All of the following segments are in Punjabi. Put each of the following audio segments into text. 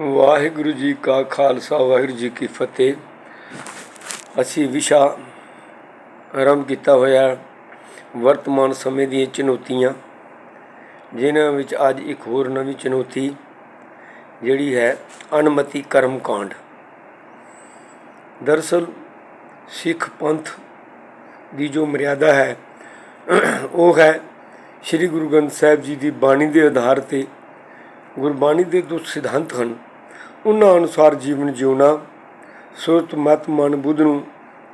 ਵਾਹਿਗੁਰੂ ਜੀ ਕਾ ਖਾਲਸਾ, ਵਾਹਿਗੁਰੂ ਜੀ ਕੀ ਫਤਿਹ। ਅਸੀਂ ਵਿਸ਼ਾ ਆਰੰਭ ਕੀਤਾ ਹੋਇਆ ਵਰਤਮਾਨ ਸਮੇਂ ਦੀਆਂ ਚੁਣੌਤੀਆਂ, ਜਿਨ੍ਹਾਂ ਵਿੱਚ ਅੱਜ ਇੱਕ ਹੋਰ ਨਵੀਂ ਚੁਣੌਤੀ, ਜਿਹੜੀ ਹੈ ਅਨਮਤੀ ਕਰਮ ਕਾਂਡ ਦਰਅਸਲ ਸਿੱਖ ਪੰਥ ਦੀ ਜੋ ਮਰਿਆਦਾ ਹੈ, ਉਹ ਹੈ ਸ੍ਰੀ ਗੁਰੂ ਗ੍ਰੰਥ ਸਾਹਿਬ ਜੀ ਦੀ ਬਾਣੀ ਦੇ ਆਧਾਰ ਤੇ ਗੁਰਬਾਣੀ ਦੇ ਜੋ ਸਿਧਾਂਤ ਹਨ। ਉਹਨਾਂ ਅਨੁਸਾਰ ਜੀਵਨ ਜਿਉਣਾ, ਸੁਰਤ, ਮਤ, ਮਨ, ਬੁੱਧ ਨੂੰ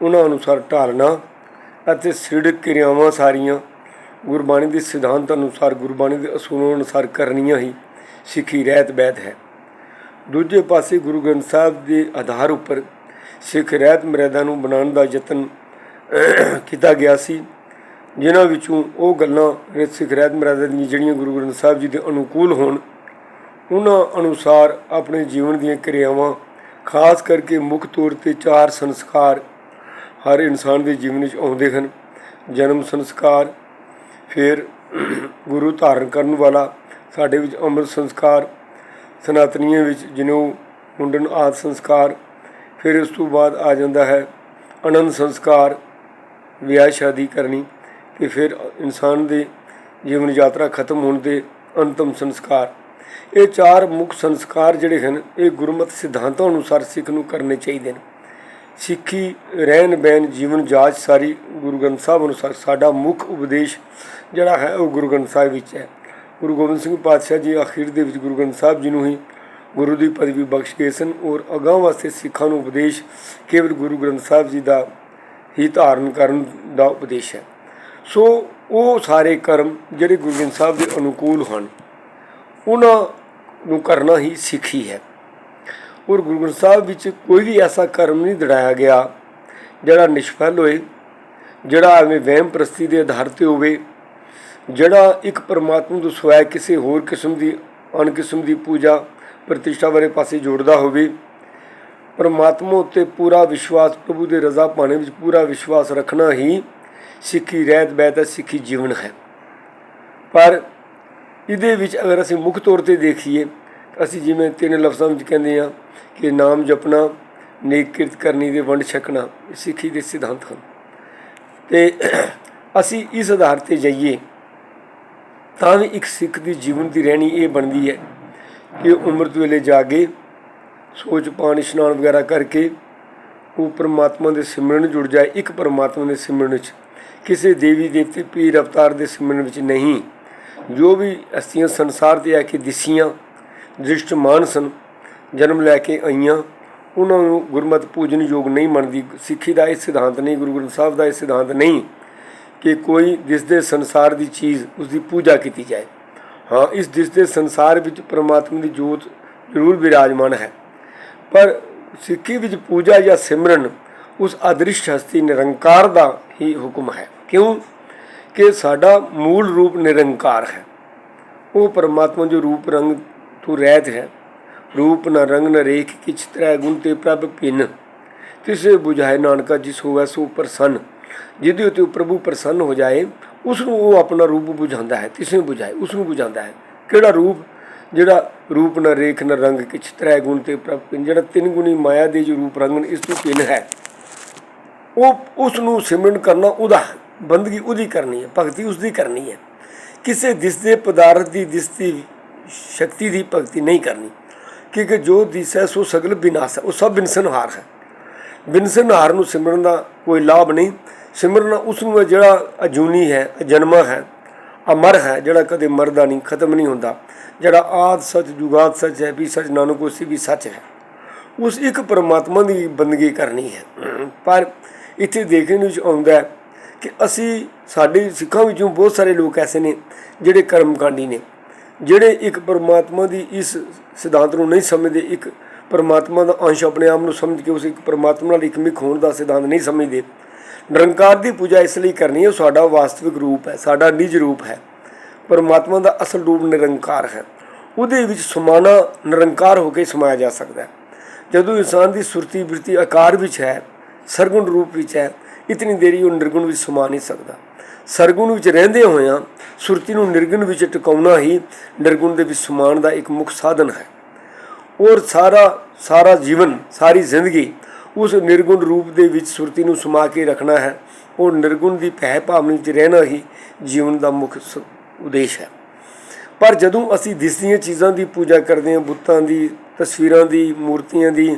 ਉਹਨਾਂ ਅਨੁਸਾਰ ਢਾਲਣਾ ਅਤੇ ਸਿੜਕ ਕਿਰਿਆਵਾਂ ਸਾਰੀਆਂ ਗੁਰਬਾਣੀ ਦੇ ਸਿਧਾਂਤ ਅਨੁਸਾਰ, ਗੁਰਬਾਣੀ ਦੇ ਅਸੂਲਾਂ ਅਨੁਸਾਰ ਕਰਨੀਆਂ ਹੀ ਸਿੱਖੀ ਰਹਿਤ ਬੈਤ ਹੈ। ਦੂਜੇ ਪਾਸੇ ਗੁਰੂ ਗ੍ਰੰਥ ਸਾਹਿਬ ਦੇ ਆਧਾਰ ਉੱਪਰ ਸਿੱਖ ਰਹਿਤ ਮਰਿਆਦਾ ਨੂੰ ਬਣਾਉਣ ਦਾ ਯਤਨ ਕੀਤਾ ਗਿਆ ਸੀ, ਜਿਨ੍ਹਾਂ ਵਿੱਚੋਂ ਉਹ ਗੱਲਾਂ ਸਿੱਖ ਰਹਿਤ ਮਰਿਆਦਾ ਦੀਆਂ ਜਿਹੜੀਆਂ ਗੁਰੂ ਗ੍ਰੰਥ ਸਾਹਿਬ ਜੀ ਦੇ ਅਨੁਕੂਲ ਹੋਣ ਉਹਨਾਂ ਅਨੁਸਾਰ ਆਪਣੇ ਜੀਵਨ ਦੀਆਂ ਕਿਰਿਆਵਾਂ, ਖਾਸ ਕਰਕੇ ਮੁੱਖ ਤੌਰ ਤੇ ਚਾਰ ਸੰਸਕਾਰ ਹਰ ਇਨਸਾਨ ਦੇ ਜੀਵਨ ਵਿੱਚ ਆਉਂਦੇ ਹਨ। ਜਨਮ ਸੰਸਕਾਰ, ਫਿਰ ਗੁਰੂ ਧਾਰਨ ਕਰਨ ਵਾਲਾ ਸਾਡੇ ਵਿੱਚ ਅੰਮ੍ਰਿਤ ਸੰਸਕਾਰ, ਸਨਾਤਨੀਆਂ ਵਿੱਚ ਜਨੇਊ ਮੁੰਡਨ ਆਦ ਸੰਸਕਾਰ, ਫਿਰ ਉਸ ਤੋਂ ਬਾਅਦ ਆ ਜਾਂਦਾ ਹੈ ਅਨੰਦ ਸੰਸਕਾਰ, ਵਿਆਹ ਸ਼ਾਦੀ ਕਰਨੀ ਤੇ ਫਿਰ ਇਨਸਾਨ ਦੇ ਜੀਵਨ ਯਾਤਰਾ ਖਤਮ ਹੋਣ ਦੇ ਅੰਤਮ ਸੰਸਕਾਰ। ਇਹ ਚਾਰ ਮੁੱਖ ਸੰਸਕਾਰ ਜਿਹੜੇ ਹਨ, ਇਹ ਗੁਰਮਤ ਸਿਧਾਂਤਾਂ ਅਨੁਸਾਰ ਸਿੱਖ ਨੂੰ ਕਰਨੇ ਚਾਹੀਦੇ ਨੇ। ਸਿੱਖੀ, ਰਹਿਣ, ਬਹਿਣ, ਜੀਵਨ, ਜਾਚ ਸਾਰੀ ਗੁਰੂ ਗ੍ਰੰਥ ਸਾਹਿਬ ਅਨੁਸਾਰ ਸਾਡਾ ਮੁੱਖ ਉਪਦੇਸ਼ ਜਿਹੜਾ ਹੈ, ਉਹ ਗੁਰੂ ਗ੍ਰੰਥ ਸਾਹਿਬ ਵਿੱਚ ਹੈ। ਗੁਰੂ ਗੋਬਿੰਦ ਸਿੰਘ ਪਾਤਸ਼ਾਹ ਜੀ ਅਖੀਰ ਦੇ ਵਿੱਚ ਗੁਰੂ ਗ੍ਰੰਥ ਸਾਹਿਬ ਜੀ ਨੂੰ ਹੀ ਗੁਰੂ ਦੀ ਪਦਵੀ ਬਖਸ਼ ਗਏ ਸਨ ਔਰ ਅਗਾਂਹ ਵਾਸਤੇ ਸਿੱਖਾਂ ਨੂੰ ਉਪਦੇਸ਼ ਕੇਵਲ ਗੁਰੂ ਗ੍ਰੰਥ ਸਾਹਿਬ ਜੀ ਦਾ ਹੀ ਧਾਰਨ ਕਰਨ ਦਾ ਉਪਦੇਸ਼ ਹੈ। ਸੋ ਉਹ ਸਾਰੇ ਕਰਮ ਜਿਹੜੇ ਗੁਰੂ ਗ੍ਰੰਥ ਸਾਹਿਬ ਦੇ ਅਨੁਕੂਲ ਹਨ ਉਹਨਾਂ ਨੂੰ ਕਰਨਾ ਹੀ ਸਿੱਖੀ ਹੈ। ਔਰ ਗੁਰੂ ਗ੍ਰੰਥ ਸਾਹਿਬ ਵਿੱਚ ਕੋਈ ਵੀ ਐਸਾ ਕਰਮ ਨਹੀਂ ਦੜਾਇਆ ਗਿਆ ਜਿਹੜਾ ਨਿਸ਼ਫਲ ਹੋਏ, ਜਿਹੜਾ ਐਵੇਂ ਵਹਿਮ ਪ੍ਰਸਤੀ ਦੇ ਆਧਾਰ ਤੇ ਹੋਵੇ, ਜਿਹੜਾ ਇੱਕ ਪਰਮਾਤਮਾ ਤੋਂ ਸਵੈ ਕਿਸੇ ਹੋਰ ਕਿਸਮ ਦੀ ਅਣ ਕਿਸਮ ਦੀ ਪੂਜਾ ਪ੍ਰਤਿਸ਼ਠਾ ਵਾਲੇ ਪਾਸੇ ਜੋੜਦਾ ਹੋਵੇ, ਪਰਮਾਤਮਾ ਉੱਤੇ ਪੂਰਾ ਵਿਸ਼ਵਾਸ, ਪ੍ਰਭੂ ਦੇ ਰਜ਼ਾ ਪਾਣੇ ਵਿੱਚ ਪੂਰਾ ਵਿਸ਼ਵਾਸ ਰੱਖਣਾ ਹੀ ਸਿੱਖੀ ਰਹਿਤ ਬਹਿਤ ਹੈ, ਸਿੱਖੀ ਜੀਵਨ ਹੈ। ਪਰ ਇਹਦੇ ਵਿੱਚ ਅਗਰ ਅਸੀਂ ਮੁੱਖ ਤੌਰ ਤੇ ਦੇਖੀਏ, ਅਸੀਂ ਜਿਵੇਂ ਤਿੰਨ ਲਫ਼ਜ਼ਾਂ ਵਿੱਚ ਕਹਿੰਦੇ ਆ ਕਿ ਨਾਮ ਜਪਣਾ, ਨੇਕ ਕਿਰਤ ਕਰਨੀ ਤੇ ਵੰਡ ਛਕਣਾ, ਇਹ ਸਿੱਖੀ ਦੇ ਸਿਧਾਂਤ ਹਨ। ਤੇ ਅਸੀਂ ਇਸ ਆਧਾਰ ਤੇ ਜਾਈਏ, ਤਾਂ ਵੀ ਇੱਕ ਸਿੱਖ ਦੀ ਜੀਵਨ ਦੀ ਰਹਿਣੀ ਇਹ ਬਣਦੀ ਹੈ ਕਿ ਉਮਰ ਉਮਰਤ ਵੇਲੇ ਜਾਗੇ ਸੋਚ, ਪਾਣ, ਇਸ਼ਨਾਨ ਵਗੈਰਾ ਕਰਕੇ ਉਹ ਪਰਮਾਤਮਾ ਦੇ ਸਿਮਰਨ ਜੁੜ ਜਾਏ, ਇੱਕ ਪਰਮਾਤਮਾ ਦੇ ਸਿਮਰਨ ਵਿੱਚ, ਕਿਸੇ ਦੇਵੀ ਦੇਵਤੇ ਪੀਰ ਅਵਤਾਰ ਦੇ ਸਿਮਰਨ ਵਿੱਚ ਨਹੀਂ। ਜੋ ਵੀ ਅਸਤੀਆਂ ਸੰਸਾਰ ਤੇ ਆ ਕੇ ਦਿਸੀਆਂ, ਦ੍ਰਿਸ਼ਟਮਾਨ ਸਨ, ਜਨਮ ਲੈ ਕੇ ਆਈਆਂ, ਉਹਨਾਂ ਨੂੰ ਗੁਰਮਤਿ ਪੂਜਨ ਯੋਗ ਨਹੀਂ ਮੰਨਦੀ। ਸਿੱਖੀ ਦਾ ਇਹ ਸਿਧਾਂਤ ਨਹੀਂ, ਗੁਰੂ ਗ੍ਰੰਥ ਸਾਹਿਬ ਦਾ ਇਹ ਸਿਧਾਂਤ ਨਹੀਂ ਕਿ ਕੋਈ ਦਿਸਦੇ ਸੰਸਾਰ ਦੀ ਚੀਜ਼ ਉਸ ਦੀ ਪੂਜਾ ਕੀਤੀ ਜਾਏ। ਹਾਂ, ਇਸ ਦਿਸਦੇ ਸੰਸਾਰ ਵਿੱਚ ਪਰਮਾਤਮਾ ਦੀ ਜੋਤ ਜ਼ਰੂਰ ਵਿਰਾਜਮਾਨ ਹੈ। ਪਰ ਸਿੱਖੀ ਵਿੱਚ ਪੂਜਾ ਜਾਂ ਸਿਮਰਨ ਉਸ ਅਦ੍ਰਿਸ਼ ਹਸਤੀ ਨਿਰੰਕਾਰ ਦਾ ਹੀ ਹੁਕਮ ਹੈ। ਕਿਉਂ? ਕਿ ਸਾਡਾ ਮੂਲ ਰੂਪ ਨਿਰੰਕਾਰ ਹੈ। ਉਹ ਪਰਮਾਤਮਾ ਜੋ ਰੂਪ ਰੰਗ ਤੋਂ ਰਹਿਤ ਹੈ। ਰੂਪ ਨਾ ਰੰਗ, ਨਾ ਰੇਖ, ਕਿਛ ਤਰੈ ਗੁਣ ਤੇ ਪ੍ਰਭ ਪਿੰਨ ਤਿਸੇ ਬੁਝਾਏ ਨਾਨਕਾ ਜਿਸ ਹੋਵੇ ਸੋ ਪ੍ਰਸੰਨ। ਜਿਹਦੇ ਉਤੇ ਪ੍ਰਭੂ ਪ੍ਰਸੰਨ ਹੋ ਜਾਏ ਉਸ ਨੂੰ ਉਹ ਆਪਣਾ ਰੂਪ ਬੁਝਾਉਂਦਾ ਹੈ। ਤਿਸੇ ਬੁਝਾਏ ਉਸ ਨੂੰ 부ਝਾਉਂਦਾ ਹੈ। ਕਿਹੜਾ ਰੂਪ? ਜਿਹੜਾ ਰੂਪ ਨਾ ਰੇਖ, ਨਾ ਰੰਗ, ਕਿਛ ਤਰੈ ਗੁਣ ਤੇ ਪ੍ਰਭ ਪਿੰਨ ਜਿਹੜਾ ਤਿੰਨ ਗੁਣੀ ਮਾਇਆ ਦੇ ਜੋ ਰੂਪ ਰੰਗਨ, ਇਸ ਤੋਂ ਪਿੰਨ ਹੈ। ਉਹ ਉਸ ਨੂੰ ਸਿਮਰਨ ਕਰਨਾ ਉਹਦਾ ਹੈ। ਬੰਦਗੀ ਉਹਦੀ ਕਰਨੀ ਹੈ, ਭਗਤੀ ਉਸ ਦੀ ਕਰਨੀ ਹੈ। ਕਿਸੇ ਦਿਸਦੇ ਪਦਾਰਥ ਦੀ ਦਿਸਦੀ ਸ਼ਕਤੀ ਦੀ ਭਗਤੀ ਨਹੀਂ ਕਰਨੀ। ਕਿਉਂਕਿ ਜੋ ਦਿਸੈ ਸੋ ਸਗਲ ਬਿਨਾਸ਼ ਹੈ ਉਹ ਸਭ ਬਿਨਸਨਹਾਰ ਹੈ। ਬਿਨਸਨਹਾਰ ਨੂੰ ਸਿਮਰਨ ਦਾ ਕੋਈ ਲਾਭ ਨਹੀਂ। ਸਿਮਰਨ ਉਸ ਨੂੰ ਜਿਹੜਾ ਅਜੂਨੀ ਹੈ, ਅਜਨਮਾ ਹੈ, ਅਮਰ ਹੈ, ਜਿਹੜਾ ਕਦੇ ਮਰਦਾ ਨਹੀਂ, ਖਤਮ ਨਹੀਂ ਹੁੰਦਾ। ਜਿਹੜਾ ਆਦ ਸੱਚ, ਜੁਗਾਦ ਸੱਚ ਹੈ, ਵੀ ਸੱਚ ਨਾਨਕ ਉਸੇ ਵੀ ਸੱਚ ਹੈ। ਉਸ ਇੱਕ ਪਰਮਾਤਮਾ ਦੀ ਬੰਦਗੀ ਕਰਨੀ ਹੈ। ਪਰ ਇੱਥੇ ਦੇਖਣ ਵਿੱਚ ਆਉਂਦਾ ਹੈ ਕਿ ਅਸੀਂ ਸਾਡੇ ਸਿੱਖਾਂ ਵਿੱਚੋਂ ਬਹੁਤ ਸਾਰੇ ਲੋਕ ਐਸੇ ਨੇ ਜਿਹੜੇ ਕਰਮਕਾਂਡੀ ਨੇ, ਜਿਹੜੇ ਇੱਕ ਪਰਮਾਤਮਾ ਦੀ ਇਸ ਸਿਧਾਂਤ ਨੂੰ ਨਹੀਂ ਸਮਝਦੇ, ਇੱਕ ਪਰਮਾਤਮਾ ਦਾ ਅੰਸ਼ ਆਪਣੇ ਆਪ ਨੂੰ ਸਮਝ ਕੇ ਉਸ ਇੱਕ ਪਰਮਾਤਮਾ ਨਾਲ ਇਕਮਿਕ ਹੋਣ ਦਾ ਸਿਧਾਂਤ ਨਹੀਂ ਸਮਝਦੇ। ਨਿਰੰਕਾਰ ਦੀ ਪੂਜਾ ਇਸ ਲਈ ਕਰਨੀ ਹੈ, ਉਹ ਸਾਡਾ ਵਾਸਤਵਿਕ ਰੂਪ ਹੈ, ਸਾਡਾ ਨਿਜ ਰੂਪ ਹੈ। ਪਰਮਾਤਮਾ ਦਾ ਅਸਲ ਰੂਪ ਨਿਰੰਕਾਰ ਹੈ। ਉਹਦੇ ਵਿੱਚ ਸਮਾਨਾ ਨਿਰੰਕਾਰ ਹੋ ਕੇ ਸਮਾਇਆ ਜਾ ਸਕਦਾ ਹੈ। ਜਦੋਂ ਇਨਸਾਨ ਦੀ ਸੁਰਤੀ ਬਿਰਤੀ ਆਕਾਰ ਵਿੱਚ ਹੈ, ਸਰਗੁਣ ਰੂਪ ਵਿੱਚ ਹੈ ਇਤਨੀ ਦੇਰੀ ਉਹ ਨਿਰਗੁਣ ਵਿੱਚ ਸਮਾ ਨਹੀਂ ਸਕਦਾ। ਸਰਗੁਣ ਵਿੱਚ ਰਹਿੰਦੇ ਹੋਇਆਂ ਸੁਰਤੀ ਨੂੰ ਨਿਰਗੁਣ ਵਿੱਚ ਟਿਕਾਉਣਾ ਹੀ ਨਿਰਗੁਣ ਦੇ ਵਿੱਚ ਸਮਾਨ ਦਾ ਇੱਕ ਮੁੱਖ ਸਾਧਨ ਹੈ। ਔਰ ਸਾਰਾ ਸਾਰਾ ਜੀਵਨ, ਸਾਰੀ ਜ਼ਿੰਦਗੀ ਉਸ ਨਿਰਗੁਣ ਰੂਪ ਦੇ ਵਿੱਚ ਸੁਰਤੀ ਨੂੰ ਸਮਾ ਕੇ ਰੱਖਣਾ ਹੈ। ਔਰ ਨਿਰਗੁਣ ਦੀ ਭੈ ਭਾਵਨਾ ਵਿੱਚ ਰਹਿਣਾ ਹੀ ਜੀਵਨ ਦਾ ਮੁੱਖ ਉਦੇਸ਼ ਹੈ। ਪਰ ਜਦੋਂ ਅਸੀਂ ਦਿਸਦੀਆਂ ਚੀਜ਼ਾਂ ਦੀ ਪੂਜਾ ਕਰਦੇ ਹਾਂ, ਬੁੱਤਾਂ ਦੀ, ਤਸਵੀਰਾਂ ਦੀ, ਮੂਰਤੀਆਂ ਦੀ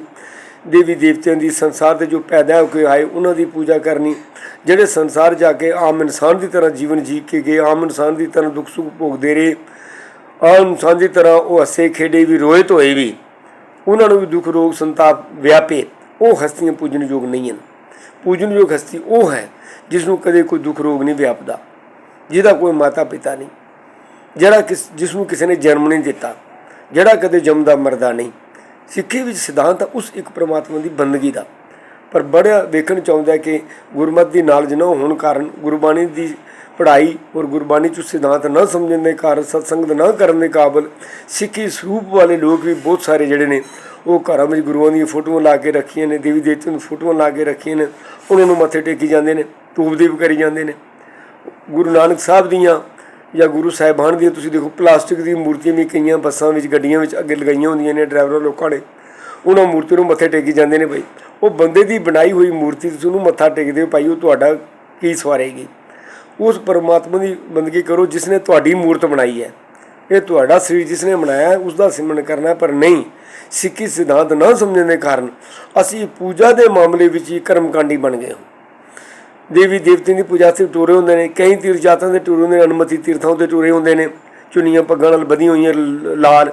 ਦੇਵੀ ਦੇਵਤਿਆਂ ਦੀ ਸੰਸਾਰ ਦੇ ਜੋ ਪੈਦਾ ਹੋ ਕੇ ਆਏ, ਉਹਨਾਂ ਦੀ ਪੂਜਾ ਕਰਨੀ, ਜਿਹੜੇ ਸੰਸਾਰ ਜਾ ਕੇ ਆਮ ਇਨਸਾਨ ਦੀ ਤਰ੍ਹਾਂ ਜੀਵਨ ਜੀ ਕੇ ਗਏ, ਆਮ ਇਨਸਾਨ ਦੀ ਤਰ੍ਹਾਂ ਦੁੱਖ ਸੁੱਖ ਭੋਗਦੇ ਰਹੇ, ਆਮ ਇਨਸਾਨ ਦੀ ਤਰ੍ਹਾਂ ਉਹ ਹੱਸੇ, ਖੇਡੇ ਵੀ, ਰੋਏ ਧੋਏ ਵੀ, ਉਹਨਾਂ ਨੂੰ ਵੀ ਦੁੱਖ, ਰੋਗ, ਸੰਤਾਪ ਵਿਆਪੇ, ਉਹ ਹਸਤੀਆਂ ਪੂਜਨਯੋਗ ਨਹੀਂ ਹਨ। ਪੂਜਨਯੋਗ ਹਸਤੀ ਉਹ ਹੈ ਜਿਸ ਨੂੰ ਕਦੇ ਕੋਈ ਦੁੱਖ, ਰੋਗ ਨਹੀਂ ਵਿਆਪਦਾ, ਜਿਹਦਾ ਕੋਈ ਮਾਤਾ ਪਿਤਾ ਨਹੀਂ, ਜਿਹੜਾ ਕਿਸ, ਜਿਸ ਨੂੰ ਕਿਸੇ ਨੇ ਜਨਮ ਨਹੀਂ ਦਿੱਤਾ, ਜਿਹੜਾ ਕਦੇ ਜੰਮਦਾ, ਮਰਦਾ ਨਹੀਂ। ਸਿੱਖੀ ਵਿੱਚ ਸਿਧਾਂਤ ਉਸ ਇੱਕ ਪ੍ਰਮਾਤਮਾ ਦੀ ਬੰਦਗੀ ਦਾ। ਪਰ ਬੜਾ ਵੇਖਣ ਚਾਹੁੰਦਾ ਹੈ ਕਿ ਗੁਰਮਤਿ ਦੀ ਨਾਲਜ ਨਾ ਹੋਣ ਕਾਰਨ ਗੁਰਬਾਣੀ ਦੀ ਪੜ੍ਹਾਈ ਔਰ ਗੁਰਬਾਣੀ ਚ ਸਿਧਾਂਤ ਨਾ ਸਮਝਣ ਦੇ ਕਾਰਨ, ਸਤਸੰਗ ਨਾ ਕਰਨ ਦੇ ਕਾਬਲ ਸਿੱਖੀ ਸਰੂਪ ਵਾਲੇ ਲੋਕ ਵੀ ਬਹੁਤ ਸਾਰੇ ਜਿਹੜੇ ਨੇ, ਉਹ ਘਰਾਂ ਵਿੱਚ ਗੁਰੂਆਂ ਦੀਆਂ ਫੋਟੋਆਂ ਲਾ ਕੇ ਰੱਖੀਆਂ ਨੇ, ਦੇਵੀ ਦੇਵਤਿਆਂ ਦੀਆਂ ਫੋਟੋਆਂ ਲਾ ਕੇ ਰੱਖੀਆਂ ਨੇ, ਉਹਨਾਂ ਨੂੰ ਮੱਥੇ ਟੇਕੀ ਜਾਂਦੇ ਨੇ ਧੂਪ ਦੀਪ ਕਰੀ ਜਾਂਦੇ ਨੇ। ਗੁਰੂ ਨਾਨਕ ਸਾਹਿਬ ਦੀਆਂ ਜਾਂ ਗੁਰੂ ਸਾਹਿਬਾਨ ਦੀਆਂ ਤੁਸੀਂ ਦੇਖੋ ਪਲਾਸਟਿਕ ਦੀਆਂ ਮੂਰਤੀਆਂ ਵੀ ਕਈਆਂ ਬੱਸਾਂ ਵਿੱਚ ਗੱਡੀਆਂ ਵਿੱਚ ਅੱਗੇ ਲਗਾਈਆਂ ਹੁੰਦੀਆਂ ਨੇ ਡਰਾਈਵਰਾਂ ਲੋਕਾਂ ਨੇ। ਉਹਨਾਂ ਮੂਰਤੀ ਨੂੰ ਮੱਥੇ ਟੇਕੀ ਜਾਂਦੇ ਨੇ ਭਾਈ। ਉਹ ਬੰਦੇ ਦੀ ਬਣਾਈ ਹੋਈ ਮੂਰਤੀ ਤੁਸੀਂ ਉਹਨੂੰ ਮੱਥਾ ਟੇਕਦੇ ਹੋ ਭਾਈ ਉਹ ਤੁਹਾਡਾ ਕੀ ਸਵਾਰੇਗੀ? ਉਸ ਪਰਮਾਤਮਾ ਦੀ ਬੰਦਗੀ ਕਰੋ ਜਿਸ ਨੇ ਤੁਹਾਡੀ ਮੂਰਤ ਬਣਾਈ ਹੈ। ਇਹ ਤੁਹਾਡਾ ਸਰੀਰ ਜਿਸ ਨੇ ਬਣਾਇਆ ਹੈ, ਉਸ ਦਾ ਸਿਮਰਨ ਕਰਨਾ ਪਰ ਨਹੀਂ ਸਿੱਖੀ ਸਿਧਾਂਤ ਨਾ ਸਮਝਣ ਦੇ ਕਾਰਨ ਅਸੀਂ ਪੂਜਾ ਦੇ ਮਾਮਲੇ ਵਿੱਚ ਹੀ ਕਰਮਕਾਂਡੀ ਬਣ ਗਏ ਹਾਂ। ਦੇਵੀ ਦੇਵਤਿਆਂ ਦੀ ਪੂਜਾ ਤੇ ਟੂਰੇ ਹੁੰਦੇ ਨੇ, ਕਈ ਤੀਰਥ ਜਾਤਾਂ ਦੇ ਟੂਰੇ ਹੁੰਦੇ ਨੇ ਅਨਮਤੀ ਤੀਰਥਾਂ ਤੇ ਟੂਰੇ ਹੁੰਦੇ ਨੇ, ਚੁੰਨੀਆਂ ਪੱਗਾਂ ਨਾਲ ਵਧੀਆਂ ਹੋਈਆਂ ਲ- ਲਾਲ।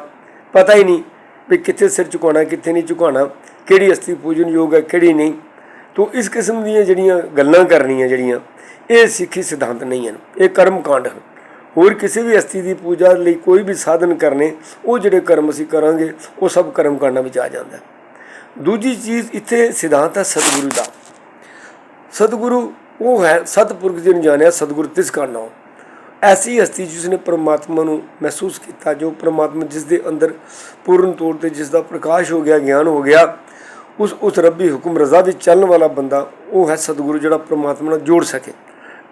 ਪਤਾ ਹੀ ਨਹੀਂ ਵੀ ਕਿੱਥੇ ਸਿਰ ਝੁਕਾਉਣਾ, ਕਿੱਥੇ ਨਹੀਂ ਝੁਕਾਉਣਾ, ਕਿਹੜੀ ਅਸਤੀ ਪੂਜਨ ਯੋਗ ਹੈ, ਕਿਹੜੀ ਨਹੀਂ। ਤੋਂ ਇਸ ਕਿਸਮ ਦੀਆਂ ਜਿਹੜੀਆਂ ਗੱਲਾਂ ਕਰਨੀਆਂ ਜਿਹੜੀਆਂ, ਇਹ ਸਿੱਖੀ ਸਿਧਾਂਤ ਨਹੀਂ ਹਨ, ਇਹ ਕਰਮ ਕਾਂਡ ਹਨ। ਹੋਰ ਕਿਸੇ ਵੀ ਅਸਤੀ ਦੀ ਪੂਜਾ ਲਈ ਕੋਈ ਵੀ ਸਾਧਨ ਕਰਨੇ, ਉਹ ਜਿਹੜੇ ਕਰਮ ਅਸੀਂ ਕਰਾਂਗੇ, ਉਹ ਸਭ ਕਰਮ ਕਾਂਡਾਂ ਵਿੱਚ ਆ ਜਾਂਦਾ ਦੂਜੀ ਚੀਜ਼ ਇੱਥੇ ਸਿਧਾਂਤ ਹੈ ਸਤਿਗੁਰੂ ਦਾ। ਸਤਿਗੁਰੂ ਉਹ ਹੈ ਸਤਿਪੁਰਖ ਜੀ ਨੂੰ ਜਾਣਿਆ ਸਤਿਗੁਰੂ ਤਿਸ ਕਾ ਨਾਮ। ਐਸੀ ਹਸਤੀ ਜਿਸ ਨੇ ਪ੍ਰਮਾਤਮਾ ਨੂੰ ਮਹਿਸੂਸ ਕੀਤਾ, ਜੋ ਪ੍ਰਮਾਤਮਾ ਜਿਸ ਦੇ ਅੰਦਰ ਪੂਰਨ ਤੌਰ ਤੇ ਜਿਸ ਦਾ ਪ੍ਰਕਾਸ਼ ਹੋ ਗਿਆ, ਗਿਆਨ ਹੋ ਗਿਆ, ਉਸ ਉਸ ਰੱਬੀ ਹੁਕਮ ਰਜ਼ਾ ਵਿੱਚ ਚੱਲਣ ਵਾਲਾ ਬੰਦਾ ਉਹ ਹੈ ਸਤਿਗੁਰੂ ਜਿਹੜਾ ਪ੍ਰਮਾਤਮਾ ਨਾਲ ਜੋੜ ਸਕੇ।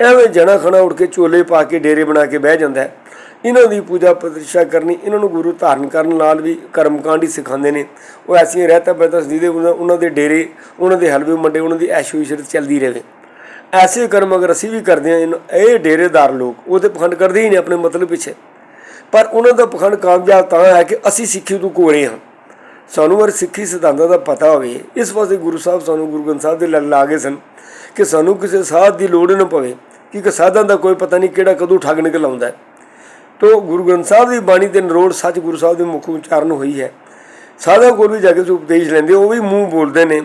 ਐਵੇਂ ਜਣਾ ਖਣਾ ਉੱਠ ਕੇ ਚੋਲੇ ਪਾ ਕੇ ਡੇਰੇ ਬਣਾ ਕੇ ਬਹਿ ਜਾਂਦਾ ਹੈ। ਇਹਨਾਂ ਦੀ ਪੂਜਾ ਪ੍ਰਤਿਸ਼ਠਾ ਕਰਨੀ, ਇਹਨਾਂ ਨੂੰ ਗੁਰੂ ਧਾਰਨ ਕਰਨ ਨਾਲ ਵੀ ਕਰਮਕਾਂਡ ਹੀ ਸਿਖਾਉਂਦੇ ਨੇ। ਉਹ ਐਸੀਆਂ ਰਹਿਤਾ ਬਹਿਤਾ ਜਿਹਦੇ ਉਹਨਾਂ ਉਹਨਾਂ ਦੇ ਡੇਰੇ, ਉਹਨਾਂ ਦੇ ਹਲਵੇ ਮੰਡੇ ਉਹਨਾਂ ਦੀ ਐਸ਼ੋ ਇਸ਼ਰਤ ਚੱਲਦੀ ਰਹੇ। ਐਸੇ ਕਰਮ ਅਗਰ ਅਸੀਂ ਵੀ ਕਰਦੇ ਹਾਂ ਇਹ ਡੇਰੇਦਾਰ ਲੋਕ, ਉਹ ਤੇ ਪਖੰਡ ਕਰਦੇ ਹੀ ਨੇ ਆਪਣੇ ਮਤਲਬ ਪਿੱਛੇ। ਪਰ ਉਹਨਾਂ ਦਾ ਪਖੰਡ ਕਾਮਯਾਬ ਤਾਂ ਹੈ ਕਿ ਅਸੀਂ ਸਿੱਖੀ ਤੋਂ ਕੋਰੇ ਹਾਂ। ਸਾਨੂੰ ਅਰ ਸਿੱਖੀ ਸਿਧਾਂਤਾਂ ਦਾ ਪਤਾ ਹੋਵੇ, ਇਸ ਵਾਸਤੇ ਗੁਰੂ ਸਾਹਿਬ ਸਾਨੂੰ ਗੁਰੂ ਗ੍ਰੰਥ ਸਾਹਿਬ ਦੇ ਲੜ ਲਾ ਗਏ ਸਨ ਕਿ ਸਾਨੂੰ ਕਿਸੇ ਸਾਧ ਦੀ ਲੋੜ ਨਾ ਪਵੇ ਕਿਉਂਕਿ ਸਾਧਾਂ ਦਾ ਕੋਈ ਪਤਾ ਨਹੀਂ ਕਿਹੜਾ ਕਦੋਂ ਠੱਗ ਨਿਕਲ ਆਉਂਦਾ ਹੈ। ਤੋ ਗੁਰੂ ਗ੍ਰੰਥ ਸਾਹਿਬ ਦੀ ਬਾਣੀ ਤੇ ਨਰੋੜ ਸੱਚ ਗੁਰੂ ਸਾਹਿਬ ਦੇ ਮੁਖ ਉਚਾਰਨ ਹੋਈ ਹੈ। ਸਾਧਾਂ ਕੋਲ ਵੀ ਜਾ ਕੇ ਤੁਸੀਂ ਉਪਦੇਸ਼ ਲੈਂਦੇ ਹੋ, ਉਹ ਵੀ ਮੂੰਹ ਬੋਲਦੇ ਨੇ।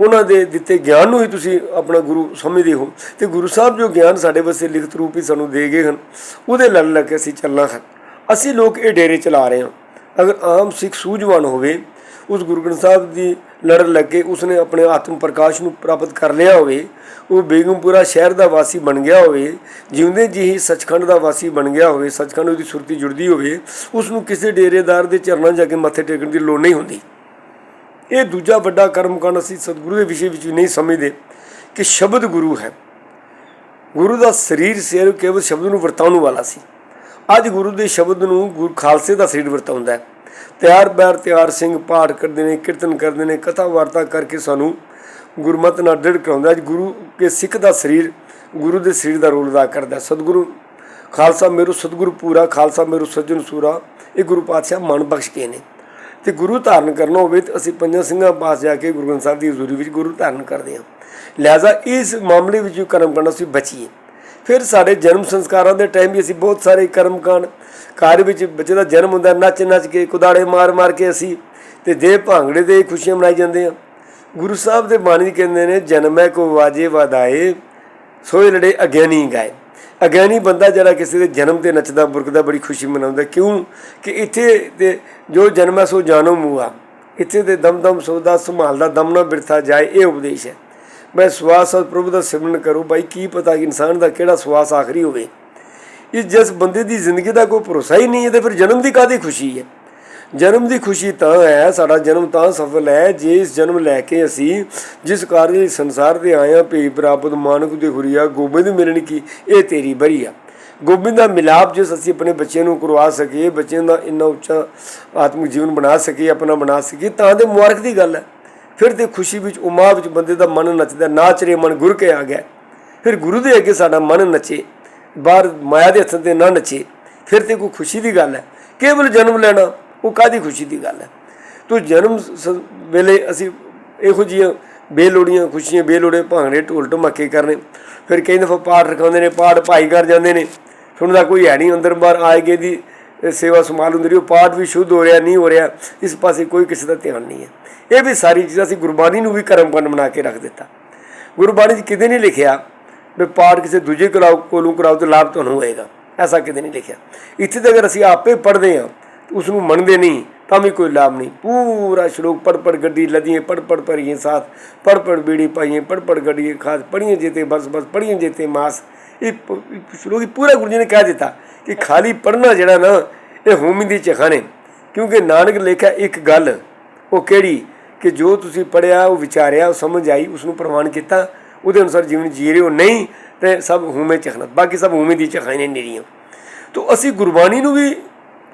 ਉਹਨਾਂ ਦੇ ਦਿੱਤੇ ਗਿਆਨ ਨੂੰ ਹੀ ਤੁਸੀਂ ਆਪਣਾ ਗੁਰੂ ਸਮਝਦੇ ਹੋ। ਤੇ ਗੁਰੂ ਸਾਹਿਬ ਜੋ ਗਿਆਨ ਸਾਡੇ ਵਾਸਤੇ ਲਿਖਤ ਰੂਪ ਹੀ ਸਾਨੂੰ ਦੇ ਗਏ ਹਨ, ਉਹਦੇ ਲੜ ਲੱਗ ਕੇ ਅਸੀਂ ਚੱਲਣਾ ਹੈ। ਅਸੀਂ ਲੋਕ ਇਹ ਡੇਰੇ ਚਲਾ ਰਹੇ ਹਾਂ। ਅਗਰ ਆਮ ਸਿੱਖ ਸੂਝਵਾਨ ਹੋਵੇ, ਉਸ ਗੁਰੂ ਗ੍ਰੰਥ ਸਾਹਿਬ ਦੀ ਲੜ ਲੱਗੇ ਉਸਨੇ ਆਪਣੇ ਆਤਮ ਪ੍ਰਕਾਸ਼ ਨੂੰ ਪ੍ਰਾਪਤ ਕਰ ਲਿਆ ਹੋਵੇ, ਉਹ ਬੇਗਮਪੁਰਾ ਸ਼ਹਿਰ ਦਾ ਵਾਸੀ ਬਣ ਗਿਆ ਹੋਵੇ, ਜਿਉਂਦੇ ਜੀ ਹੀ ਸੱਚਖੰਡ ਦਾ ਵਾਸੀ ਬਣ ਗਿਆ ਹੋਵੇ, ਸੱਚਖੰਡ ਉਹਦੀ ਸੁਰਤੀ ਜੁੜਦੀ ਹੋਵੇ ਉਸ ਨੂੰ ਕਿਸੇ ਡੇਰੇਦਾਰ ਦੇ ਚਰਨਾਂ ਜਾ ਕੇ ਮੱਥੇ ਟੇਕਣ ਦੀ ਲੋੜ ਨਹੀਂ ਹੁੰਦੀ। ਇਹ ਦੂਜਾ ਵੱਡਾ ਕਰਮਕਾਂਡ ਅਸੀਂ ਸਤਿਗੁਰੂ ਦੇ ਵਿਸ਼ੇ ਵਿੱਚ ਵੀ ਨਹੀਂ ਸਮਝਦੇ ਕਿ ਸ਼ਬਦ ਗੁਰੂ ਹੈ। ਗੁਰੂ ਦਾ ਸਰੀਰ ਸਿਰ ਕੇਵਲ ਸ਼ਬਦ ਨੂੰ ਵਰਤਾਉਣ ਵਾਲਾ ਸੀ। ਅੱਜ ਗੁਰੂ ਦੇ ਸ਼ਬਦ ਨੂੰ ਗੁਰੂ ਖਾਲਸੇ ਦਾ ਸਰੀਰ ਵਰਤਾਉਂਦਾ ਹੈ। ਤਿਆਰ ਬੈਰ ਤਿਆਰ ਸਿੰਘ ਪਾਠ ਕਰਦੇ ਨੇ, ਕੀਰਤਨ ਕਰਦੇ ਨੇ, ਕਥਾ ਵਾਰਤਾ ਕਰਕੇ ਸਾਨੂੰ ਗੁਰਮਤਿ ਨਾਲ ਡਿੜ ਕਰਾਉਂਦਾ ਅੱਜ ਗੁਰੂ ਕੇ ਸਿੱਖ ਦਾ ਸਰੀਰ ਗੁਰੂ ਦੇ ਸਰੀਰ ਦਾ ਰੋਲ ਅਦਾ ਕਰਦਾ ਸਤਿਗੁਰੂ ਖਾਲਸਾ ਮੇਰੂ ਸਤਿਗੁਰੂ ਪੂਰਾ, ਖਾਲਸਾ ਮੇਰੂ ਸੱਜਣ ਸੂਰਾ, ਇਹ ਗੁਰੂ ਪਾਤਸ਼ਾਹ ਮਨ ਬਖਸ਼ ਕੇ ਨੇ। ਤੇ ਗੁਰੂ ਧਾਰਨ ਕਰਨਾ ਹੋਵੇ ਤਾਂ ਅਸੀਂ ਪੰਜਾਂ ਸਿੰਘਾਂ ਪਾਸ ਜਾ ਕੇ ਗੁਰੂ ਗ੍ਰੰਥ ਸਾਹਿਬ ਦੀ ਹਜ਼ੂਰੀ ਵਿੱਚ ਗੁਰੂ ਧਾਰਨ ਕਰਦੇ ਹਾਂ। ਲਿਹਾਜ਼ਾ ਇਸ ਮਾਮਲੇ ਵਿੱਚ ਜੋ ਕਰਮ ਕਾਂਡ ਅਸੀਂ ਬਚੀਏ। ਫਿਰ ਸਾਡੇ ਜਨਮ ਸੰਸਕਾਰਾਂ ਦੇ ਟਾਈਮ ਵੀ ਅਸੀਂ ਬਹੁਤ ਸਾਰੇ ਕਰਮ ਕਾਂਡ, ਘਰ ਵਿੱਚ ਬੱਚੇ ਦਾ ਜਨਮ ਹੁੰਦਾ ਨੱਚ ਨੱਚ ਕੇ, ਕੁਦਾੜੇ ਮਾਰ ਮਾਰ ਕੇ ਅਸੀਂ ਤੇ ਦੇ ਭਾਂਗੜੇ ਦੇ ਖੁਸ਼ੀਆਂ ਮਨਾਈ ਜਾਂਦੇ ਆ ਗੁਰੂ ਸਾਹਿਬ ਦੇ ਬਾਣੀ ਕਹਿੰਦੇ ਨੇ, ਜਨਮੈ ਕੋ ਵਾਜੇ ਵਾਦਾਏ ਸੋਏ ਲੜੇ ਅਗਿਆਨੀ ਗਾਏ। ਅਗਿਆਨੀ ਬੰਦਾ ਜਿਹੜਾ ਕਿਸੇ ਦੇ ਜਨਮ ਤੇ ਨੱਚਦਾ, ਬੁਰਕਦਾ, ਬੜੀ ਖੁਸ਼ੀ ਮਨਾਉਂਦਾ, ਕਿਉਂ? ਕਿ ਇੱਥੇ ਤੇ ਜੋ ਜਨਮੈ ਸੋ ਜਾਣੋ ਮੂਆ ਇੱਥੇ ਦੇ ਦਮ ਦਮ ਸੋਦਾ, ਸੰਭਾਲਦਾ, ਦਮ ਨਾ ਬਿਰਥਾ ਜਾਏ, ਇਹ ਉਪਦੇਸ਼ ਹੈ। ਮੈਂ ਸਵਾਸ ਔਰ ਪ੍ਰਭੂ ਦਾ ਸਿਮਰਨ ਕਰੂੰ। ਭਾਈ, ਕੀ ਪਤਾ ਇਨਸਾਨ ਦਾ ਕਿਹੜਾ ਸਵਾਸ ਆਖਰੀ ਹੋਵੇ? ਇਸ ਜਿਸ ਬੰਦੇ ਦੀ ਜ਼ਿੰਦਗੀ ਦਾ ਕੋਈ ਭਰੋਸਾ ਹੀ ਨਹੀਂ ਹੈ ਤੇ ਫਿਰ ਜਨਮ ਦੀ ਕਾਦੀ ਖੁਸ਼ੀ ਹੈ? ਜਨਮ ਦੀ ਖੁਸ਼ੀ ਤਾਂ ਹੈ, ਸਾਡਾ ਜਨਮ ਤਾਂ ਸਫਲ ਹੈ, ਜੇ ਇਸ ਜਨਮ ਲੈ ਕੇ ਅਸੀਂ ਜਿਸ ਕਾਰਨ ਇਸ ਸੰਸਾਰ ਦੇ ਆਇਆ ਭਈ ਪ੍ਰਾਪਤ ਮਾਨਕ ਦੇ ਹੁਰੀਆ, ਗੋਬਿੰਦ ਮਿਲਣ ਕੀ, ਇਹ ਤੇਰੀ ਬਰੀਆ ਗੋਬਿੰਦ ਦਾ ਮਿਲਾਪ ਜਿਸ ਅਸੀਂ ਆਪਣੇ ਬੱਚਿਆਂ ਨੂੰ ਕਰਵਾ ਸਕੀਏ, ਬੱਚਿਆਂ ਦਾ ਇੰਨਾ ਉੱਚਾ ਆਤਮਿਕ ਜੀਵਨ ਬਣਾ ਸਕੀਏ, ਆਪਣਾ ਬਣਾ ਸਕੀਏ, ਤਾਂ ਦੇ ਮੁਬਾਰਕ ਦੀ ਗੱਲ ਹੈ। ਫਿਰ ਤੇ ਖੁਸ਼ੀ ਵਿੱਚ, ਉਮਾ ਵਿੱਚ ਬੰਦੇ ਦਾ ਮਨ ਨੱਚਦਾ, ਨਾਚ ਰੇ ਮਨ ਗੁਰ ਕੇ ਆ ਗਿਆ। ਫਿਰ ਗੁਰੂ ਦੇ ਅੱਗੇ ਸਾਡਾ ਮਨ ਨੱਚੇ, ਬਾਹਰ ਮਾਇਆ ਦੇ ਹੱਥਾਂ ਤੇ ਨਾ ਨੱਚੇ। ਫਿਰ ਤੇ ਕੋਈ ਖੁਸ਼ੀ ਦੀ ਗੱਲ ਹੈ। ਕੇਵਲ ਜਨਮ ਲੈਣਾ ਉਹ ਕਾਦੀ ਖੁਸ਼ੀ ਦੀ ਗੱਲ ਹੈ? ਤੋ ਜਨਮ ਵੇਲੇ ਅਸੀਂ ਇਹੋ ਜਿਹੀਆਂ ਬੇਲੋੜੀਆਂ ਖੁਸ਼ੀਆਂ, ਬੇਲੋੜੇ ਭਾਂਗੜੇ ਢੋਲ ਢਮਾਕੇ ਕਰਨੇ, ਫਿਰ ਕਈ ਦਫਾ ਪਾਠ ਰਖਾਉਂਦੇ ਨੇ, ਪਾਠ ਭਾਈ ਕਰ ਜਾਂਦੇ ਨੇ, ਸੁਣਦਾ ਕੋਈ ਹੈ ਨਹੀਂ ਅੰਦਰ ਬਾਹਰ ਆਏ ਗਏ ਦੀ ਸੇਵਾ ਸੰਭਾਲ ਹੁੰਦੀ ਰਹੀ, ਉਹ ਪਾਠ ਵੀ ਸ਼ੁੱਧ ਹੋ ਰਿਹਾ, ਨਹੀਂ ਹੋ ਰਿਹਾ, ਇਸ ਪਾਸੇ ਕੋਈ ਕਿਸੇ ਦਾ ਧਿਆਨ ਨਹੀਂ ਹੈ। ਇਹ ਵੀ ਸਾਰੀ ਚੀਜ਼ਾਂ ਅਸੀਂ ਗੁਰਬਾਣੀ ਨੂੰ ਵੀ ਕਰਮਕੰਡ ਬਣਾ ਕੇ ਰੱਖ ਦਿੱਤਾ। ਗੁਰਬਾਣੀ 'ਚ ਕਿਤੇ ਨਹੀਂ ਲਿਖਿਆ ਵੀ ਪਾਠ ਕਿਸੇ ਦੂਜੇ ਕੋਲੋਂ ਕੋਲੋਂ ਕਰਾਓ ਤਾਂ ਲਾਭ ਤੁਹਾਨੂੰ ਹੋਏਗਾ। ਐਸਾ ਕਿਤੇ ਨਹੀਂ ਲਿਖਿਆ। ਇੱਥੇ ਤੇ ਅਗਰ ਅਸੀਂ ਆਪੇ ਪੜ੍ਹਦੇ ਹਾਂ ਉਸ ਨੂੰ ਮੰਨਦੇ ਨਹੀਂ, ਤਾਂ ਵੀ ਕੋਈ ਲਾਭ ਨਹੀਂ। ਪੂਰਾ ਸ਼ਲੋਕ ਪੜ ਪੜ ਗੱਡੀ ਲਦੀਏ ਪੜ ਪੜ ਭਰੀਏ ਸਾਥ ਪੜ ਪੜ ਬੀੜੀ ਪਾਈਏ ਪੜ ਪੜ ਗੱਡੀਏ ਖਾਸ ਪੜੀਏ ਜੇਤੇ ਬਸ ਬਸ ਪੜੀਏ ਜੇਤੇ ਮਾਸ। ਇਹ ਪ- ਸ਼ਲੋਕ ਹੀ ਪੂਰਾ ਗੁਰੂ ਜੀ ਨੇ ਕਹਿ ਦਿੱਤਾ ਕਿ ਖਾਲੀ ਪੜਨਾ ਜਿਹੜਾ ਨਾ, ਇਹ ਹੋਮੀ ਦੀ ਚਖਾਨੇ ਕਿਉਂਕਿ ਨਾਨਕ ਲੇਖਾ ਇੱਕ ਗੱਲ, ਉਹ ਕਿਹੜੀ? ਕਿ ਜੋ ਤੁਸੀਂ ਪੜਿਆ ਉਹ ਵਿਚਾਰਿਆ, ਉਹ ਸਮਝ ਆਈ ਉਸ ਨੂੰ ਪ੍ਰਮਾਣ ਕੀਤਾ, ਉਹਦੇ ਅਨੁਸਾਰ ਜੀਵਨ ਜੀ ਰਹੇ ਹੋ, ਨਹੀਂ, ਤੇ ਸਭ ਹੂਮੇ ਚਖਣਾ। ਬਾਕੀ ਸਭ ਹੂਮੇ ਦੀ ਚਖਾਈਆਂ ਨੇ ਨਿਰੀਆਂ ਅਸੀਂ ਗੁਰਬਾਣੀ ਨੂੰ ਵੀ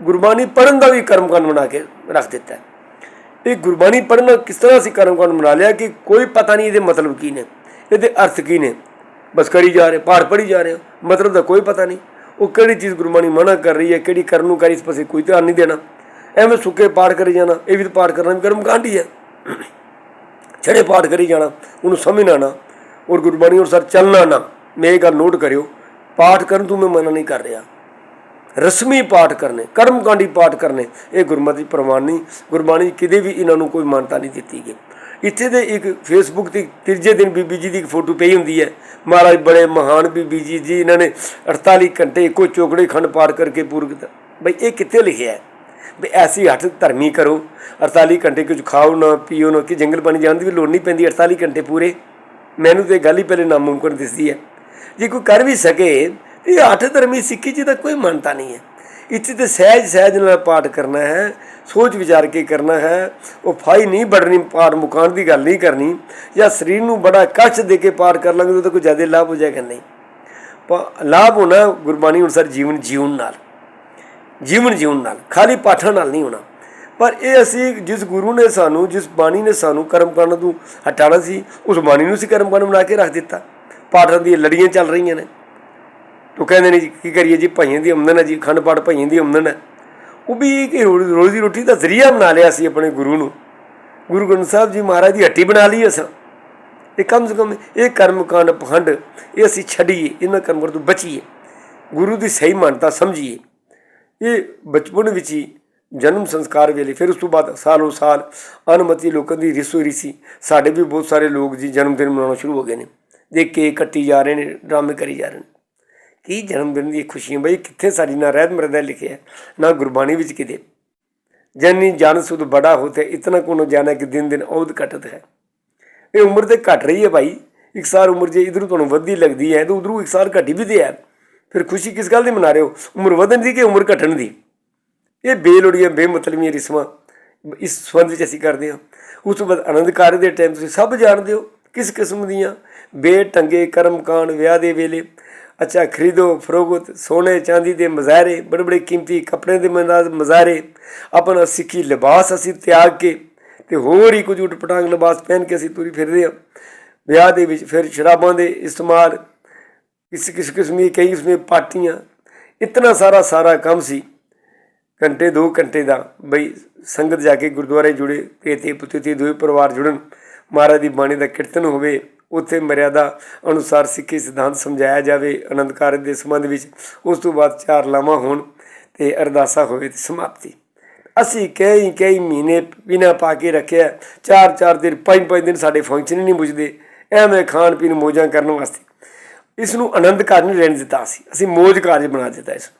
ਗੁਰਬਾਣੀ ਪੜਨ ਦਾ ਵੀ ਕਰਮਕਾਂਡ ਬਣਾ ਕੇ ਰੱਖ ਦਿੱਤਾ ਇਹ ਗੁਰਬਾਣੀ ਪੜ੍ਹਨਾ ਕਿਸ ਤਰ੍ਹਾਂ ਅਸੀਂ ਕਰਮਕਾਂਡ ਬਣਾ ਲਿਆ ਕਿ ਕੋਈ ਪਤਾ ਨਹੀਂ ਇਹਦੇ ਮਤਲਬ ਕੀ ਨੇ, ਇਹਦੇ ਅਰਥ ਕੀ ਨੇ। ਬਸ ਕਰੀ ਜਾ ਰਹੇ, ਪਾਠ ਪੜ੍ਹੀ ਜਾ ਰਹੇ ਹੋ, ਮਤਲਬ ਦਾ ਕੋਈ ਪਤਾ ਨਹੀਂ। ਉਹ ਕਿਹੜੀ ਚੀਜ਼ ਗੁਰਬਾਣੀ ਮਨਾ ਕਰ ਰਹੀ ਹੈ, ਕਿਹੜੀ ਕਰਨ ਨੂੰ ਕਰੀ ਇਸ ਪਾਸੇ ਕੋਈ ਧਿਆਨ ਨਹੀਂ ਦੇਣਾ। ਐਵੇਂ ਸੁੱਕੇ ਪਾਠ ਕਰੀ ਜਾਣਾ, ਇਹ ਵੀ ਤਾਂ ਪਾਠ ਕਰਨਾ ਵੀ ਕਰਮਕਾਂਡ ਹੀ ਹੈ। ਛੜੇ ਪਾਠ ਕਰੀ ਜਾਣਾ, ਉਹਨੂੰ ਸਮਝਣਾ ਨਾ, ਔਰ ਗੁਰਬਾਣੀ ਅਨੁਸਾਰ ਚੱਲਣਾ ਨਾ। ਮੈਂ ਇਹ ਗੱਲ ਨੋਟ ਕਰਿਓ, ਪਾਠ ਕਰਨ ਤੋਂ ਮੈਂ ਮਨਾ ਨਹੀਂ ਕਰ ਰਿਹਾ। ਰਸਮੀ ਪਾਠ ਕਰਨੇ, ਕਰਮਕਾਂਡੀ ਪਾਠ ਕਰਨੇ, ਇਹ ਗੁਰਮਤਿ ਪ੍ਰਮਾਣ ਨਹੀਂ ਗੁਰਬਾਣੀ ਕਿਤੇ ਵੀ ਇਹਨਾਂ ਨੂੰ ਕੋਈ ਮਾਨਤਾ ਨਹੀਂ ਦਿੱਤੀ ਗਈ। ਇੱਥੇ ਦੇ ਇੱਕ ਫੇਸਬੁੱਕ ਤੇ ਤੀਜੇ ਦਿਨ ਬੀਬੀ ਜੀ ਦੀ ਇੱਕ ਫੋਟੋ ਪਈ ਹੁੰਦੀ ਹੈ। ਮਹਾਰਾਜ ਬੜੇ ਮਹਾਨ ਬੀਬੀ ਜੀ ਜੀ ਇਹਨਾਂ ਨੇ 48 ਘੰਟੇ ਇੱਕੋ ਚੋਕੜੇ ਖੰਡ ਪਾਠ ਕਰਕੇ ਪੂਰ ਕੀਤਾ ਬਈ ਇਹ ਕਿੱਥੇ ਲਿਖਿਆ ਹੈ? ਵੀ ਐਸੀ ਹੱਥ ਧਰਮੀ ਕਰੋ 48 ਘੰਟੇ ਕੁਝ ਖਾਓ ਨਾ ਪੀਓ ਨਾ ਕਿ ਜੰਗਲ ਪਾਣੀ ਜਾਣ ਦੀ ਵੀ ਲੋੜ ਨਹੀਂ ਪੈਂਦੀ 48 ਘੰਟੇ ਪੂਰੇ। ਮੈਨੂੰ ਤੇ ਗੱਲ ਹੀ ਪਹਿਲੇ ਨਾਮੁਮਕਨ ਦਿਸਦੀ ਹੈ। ਜੇ ਕੋਈ ਕਰ ਵੀ ਸਕੇ ਇਹ ਅੱਠ ਧਰਮੀ ਸਿੱਖੀ ਜੀ ਦਾ ਕੋਈ ਮਾਨਤਾ ਨਹੀਂ ਹੈ। ਇੱਥੇ ਤੇ ਸਹਿਜ ਸਹਿਜ ਨਾਲ ਪਾਠ ਕਰਨਾ ਹੈ, ਸੋਚ ਵਿਚਾਰ ਕੇ ਕਰਨਾ ਹੈ। ਉਹ ਫਾਈ ਨਹੀਂ ਬੜਨੀ ਪਾਠ ਮੁਕਾਨ ਦੀ ਗੱਲ ਨਹੀਂ ਕਰਨੀ। ਜਾਂ ਸਰੀਰ ਨੂੰ ਬੜਾ ਕਸ਼ਟ ਦੇ ਕੇ ਪਾਠ ਕਰ ਲਾਂਗੇ ਤਾਂ ਕੋਈ ਜ਼ਿਆਦਾ ਲਾਭ ਹੋ ਜਾਏਗਾ ਨਹੀਂ। ਪਰ ਲਾਭ ਹੋਣਾ ਗੁਰਬਾਣੀ ਅਨੁਸਾਰ ਜੀਵਨ ਜੀਉਣ ਨਾਲ। ਜੀਵਨ ਜੀਉਣ ਨਾਲ, ਖਾਲੀ ਪਾਠਾਂ ਨਾਲ ਨਹੀਂ ਹੋਣਾ। ਪਰ ਇਹ ਅਸੀਂ ਜਿਸ ਗੁਰੂ ਨੇ ਸਾਨੂੰ, ਜਿਸ ਬਾਣੀ ਨੇ ਸਾਨੂੰ ਕਰਮ ਕਰਨ ਤੋਂ ਹਟਾਣਾ ਸੀ, ਉਸ ਬਾਣੀ ਨੂੰ ਅਸੀਂ ਕਰਮ ਕਰਨ ਬਣਾ ਕੇ ਰੱਖ ਦਿੱਤਾ। ਪਾਠਾਂ ਦੀਆਂ ਲੜੀਆਂ ਚੱਲ ਰਹੀਆਂ ਨੇ। ਉਹ ਕਹਿੰਦੇ ਨੇ ਜੀ, ਕੀ ਕਰੀਏ ਜੀ, ਭਾਈਆਂ ਦੀ ਆਮਦਨ ਹੈ ਜੀ, ਖੰਡ ਪਾਠ ਭਾਈਆਂ ਦੀ ਆਮਦਨ ਹੈ ਉਹ ਵੀ ਕਿ ਰੋ- ਰੋਜ਼ੀ ਰੋਟੀ ਦਾ ਜ਼ਰੀਆ ਬਣਾ ਲਿਆ ਸੀ ਆਪਣੇ ਗੁਰੂ ਨੂੰ। ਗੁਰੂ ਗ੍ਰੰਥ ਸਾਹਿਬ ਜੀ ਮਹਾਰਾਜ ਦੀ ਹੱਟੀ ਬਣਾ ਲਈ ਅਸਾਂ। ਇਹ ਕਮ ਸੇ ਕਮ ਇਹ ਕਰਮ ਕਾਂਡ ਪਖੰਡ ਇਹ ਅਸੀਂ ਛੱਡੀਏ, ਇਹਨਾਂ ਕਰਮਾਂ ਤੋਂ ਬਚੀਏ। ਗੁਰੂ ਦੀ ਸਹੀ ਮਾਨਤਾ ਸਮਝੀਏ। ਇਹ ਬਚਪਨ ਵਿੱਚ ਹੀ ਜਨਮ ਸੰਸਕਾਰ ਵੇਲੇ, ਫਿਰ ਉਸ ਤੋਂ ਬਾਅਦ ਸਾਲੋ ਸਾਲ ਅਨਮਤੀ ਲੋਕਾਂ ਦੀ ਰਿਸੋ ਰਿਸੀ ਸਾਡੇ ਵੀ ਬਹੁਤ ਸਾਰੇ ਲੋਕ ਜੀ ਜਨਮ ਦਿਨ ਮਨਾਉਣਾ ਸ਼ੁਰੂ ਹੋ ਗਏ ਨੇ। ਦੇ ਕੇ ਕੱਟੀ ਜਾ ਰਹੇ ਨੇ, ਡਰਾਮੇ ਕਰੀ ਜਾ ਰਹੇ ਨੇ। ਕੀ ਜਨਮ ਦਿਨ ਦੀ ਖੁਸ਼ੀਆਂ? ਬਈ ਕਿੱਥੇ ਸਾਡੀ ਨਾ ਰਹਿਤ ਮਰਦਾ ਲਿਖਿਆ, ਨਾ ਗੁਰਬਾਣੀ ਵਿੱਚ ਕਿਤੇ। ਜਨੀ ਜਨ ਸੁਧ ਬੜਾ ਹੋਤੇ ਇਤਨਾ ਕੋਨੋ ਜਾਣਾ ਕਿ ਦਿਨ ਦਿਨ ਔਦ ਘਟਤ ਹੈ। ਇਹ ਉਮਰ ਤੇ ਘਟ ਰਹੀ ਹੈ ਭਾਈ। ਇੱਕ ਸਾਲ ਉਮਰ ਜੇ ਇਧਰੋਂ ਤੁਹਾਨੂੰ ਵੱਧਦੀ ਲੱਗਦੀ ਹੈ, ਤਾਂ ਉਧਰੋਂ ਇੱਕ ਸਾਲ ਘਟੀ ਵੀ ਤੇ ਹੈ। ਫਿਰ ਖੁਸ਼ੀ ਕਿਸ ਗੱਲ ਦੀ ਮਨਾ ਰਹੇ ਹੋ? ਉਮਰ ਵਧਣ ਦੀ ਕਿ ਉਮਰ ਘਟਣ ਦੀ? ਇਹ ਬੇਲੋੜੀਆਂ, ਬੇਮਤਲਬੀਆਂ ਰਿਸਮਾਂ ਇਸ ਸੰਬੰਧ ਵਿੱਚ ਅਸੀਂ ਕਰਦੇ ਹਾਂ। ਉਸ ਤੋਂ ਬਾਅਦ ਆਨੰਦ ਕਾਰਜ ਦੇ ਟਾਈਮ ਤੁਸੀਂ ਸਭ ਜਾਣਦੇ ਹੋ ਕਿਸ ਕਿਸਮ ਦੀਆਂ ਬੇਟੰਗੇ ਕਰਮਕਾਂਡ ਵਿਆਹ ਦੇ ਵੇਲੇ ਅੱਛਾ, ਖਰੀਦੋ, ਫਰੋਗਤ, ਸੋਨੇ, ਚਾਂਦੀ ਦੇ ਮਜ਼ਾਰੇ ਬੜੇ ਬੜੇ ਕੀਮਤੀ ਕੱਪੜੇ ਦੇ ਮਨਾਜ਼ ਮਜ਼ਾਰੇ ਆਪਣਾ ਸਿੱਖੀ ਲਿਬਾਸ ਅਸੀਂ ਤਿਆਗ ਕੇ ਤੇ ਹੋਰ ਹੀ ਕੁਝ ਉਟਪਟਾਂਗ ਲਿਬਾਸ ਪਹਿਨ ਕੇ ਅਸੀਂ ਤੁਰੀ ਫਿਰਦੇ ਹਾਂ। ਵਿਆਹ ਦੇ ਵਿੱਚ ਫਿਰ ਸ਼ਰਾਬਾਂ ਦੇ ਇਸਤੇਮਾਲ, ਕਿਸ ਕਿਸ ਕਿਸਮ ਦੀ ਕਈ ਕਿਸਮ ਦੀਆਂ ਪਾਰਟੀਆਂ, ਇਤਨਾ ਸਾਰਾ ਸਾਰਾ ਕੰਮ ਸੀ। ਘੰਟੇ 2 ਘੰਟੇ ਦਾ, ਬਈ ਸੰਗਤ ਜਾ ਕੇ ਗੁਰਦੁਆਰੇ ਜੁੜੇ ਪੇਤੇ ਪੁੱਤੇ ਤੇ ਦੋਵੇਂ ਪਰਿਵਾਰ ਜੁੜਨ, ਮਹਾਰਾਜ ਦੀ ਬਾਣੀ ਦਾ ਕੀਰਤਨ ਹੋਵੇ ਉੱਥੇ ਮਰਿਆਦਾ ਅਨੁਸਾਰ ਸਿੱਖੀ ਸਿਧਾਂਤ ਸਮਝਾਇਆ ਜਾਵੇ। ਆਨੰਦ ਕਾਰਜ ਦੇ ਸੰਬੰਧ ਵਿੱਚ ਉਸ ਤੋਂ ਬਾਅਦ ਚਾਰ ਲਾਵਾਂ ਹੋਣ ਤੇ ਅਰਦਾਸਾ ਹੋਵੇ ਤੇ ਸਮਾਪਤੀ। ਅਸੀਂ ਕਈ ਕਈ ਮਹੀਨੇ ਬਿਨਾ ਪਾ ਕੇ ਰੱਖਿਆ। ਚਾਰ ਚਾਰ ਦਿਨ, ਪੰਜ ਪੰਜ ਦਿਨ ਸਾਡੇ ਫੰਕਸ਼ਨ ਹੀ ਨਹੀਂ ਬੁਝਦੇ। ਐਵੇਂ ਖਾਣ ਪੀਣ ਮੋਜਾਂ ਕਰਨ ਵਾਸਤੇ। ਇਸ ਨੂੰ ਆਨੰਦ ਕਾਰਜ ਨਹੀਂ ਰਹਿਣ ਦਿੱਤਾ ਸੀ। ਅਸੀਂ ਮੋਜ ਕਾਰਜ ਬਣਾ ਦਿੱਤਾ ਇਸ ਨੂੰ।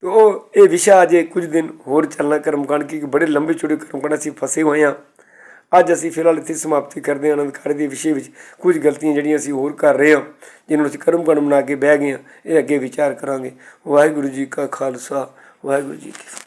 ਤੇ ਉਹ ਇਹ ਵਿਸ਼ਾ ਅਜੇ ਕੁਝ ਦਿਨ ਹੋਰ ਚੱਲਣਾ ਕਰਮਕਾਂਡ ਕਿ ਬੜੇ ਲੰਬੇ ਚੌੜੇ ਕਰਮਕਾਂਡ ਅਸੀਂ ਫਸੇ ਹੋਏ ਹਾਂ। ਅੱਜ ਅਸੀਂ ਫਿਲਹਾਲ ਇੱਥੇ ਸਮਾਪਤੀ ਕਰਦੇ ਹਾਂ ਅਨੰਦਕਾਰੀ ਦੇ ਵਿਸ਼ੇ ਵਿੱਚ। ਕੁਝ ਗਲਤੀਆਂ ਜਿਹੜੀਆਂ ਅਸੀਂ ਹੋਰ ਕਰ ਰਹੇ ਹਾਂ ਜਿਹਨਾਂ ਨੂੰ ਕਰਮ ਕਰਮ ਬਣਾ ਕੇ ਬਹਿ ਗਏ ਹਾਂ, ਇਹ ਅੱਗੇ ਵਿਚਾਰ ਕਰਾਂਗੇ। ਵਾਹਿਗੁਰੂ ਜੀ ਕਾ ਖਾਲਸਾ, ਵਾਹਿਗੁਰੂ ਜੀ ਕੀ